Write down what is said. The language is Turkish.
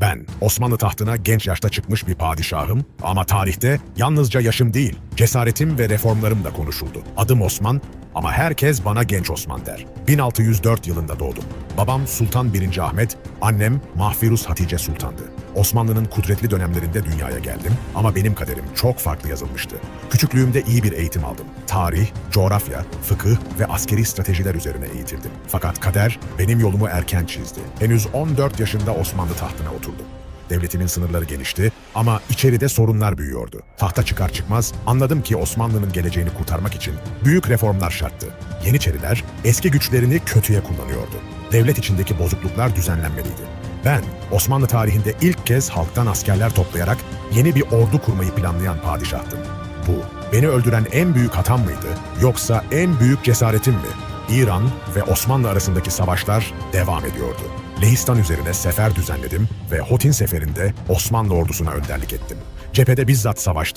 Ben Osmanlı tahtına genç yaşta çıkmış bir padişahım ama tarihte yalnızca yaşım değil, cesaretim ve reformlarım da konuşuldu. Adım Osman ama herkes bana genç Osman der. 1604 yılında doğdum. Babam Sultan 1. Ahmet, annem Mahfiruz Hatice Sultan'dı. Osmanlı'nın kudretli dönemlerinde dünyaya geldim ama benim kaderim çok farklı yazılmıştı. Küçüklüğümde iyi bir eğitim aldım. Tarih, coğrafya, fıkıh ve askeri stratejiler üzerine eğitildim. Fakat kader benim yolumu erken çizdi. Henüz 14 yaşında Osmanlı tahtına oturdum. Devletimin sınırları genişti ama içeride sorunlar büyüyordu. Tahta çıkar çıkmaz anladım ki Osmanlı'nın geleceğini kurtarmak için büyük reformlar şarttı. Yeniçeriler eski güçlerini kötüye kullanıyordu. Devlet içindeki bozukluklar düzenlenmeliydi. Ben Osmanlı tarihinde ilk kez halktan askerler toplayarak yeni bir ordu kurmayı planlayan padişahtım. Bu beni öldüren en büyük hatam mıydı yoksa en büyük cesaretim mi? İran ve Osmanlı arasındaki savaşlar devam ediyordu. Lehistan üzerine sefer düzenledim ve Hotin seferinde Osmanlı ordusuna önderlik ettim. Cephede bizzat savaştım.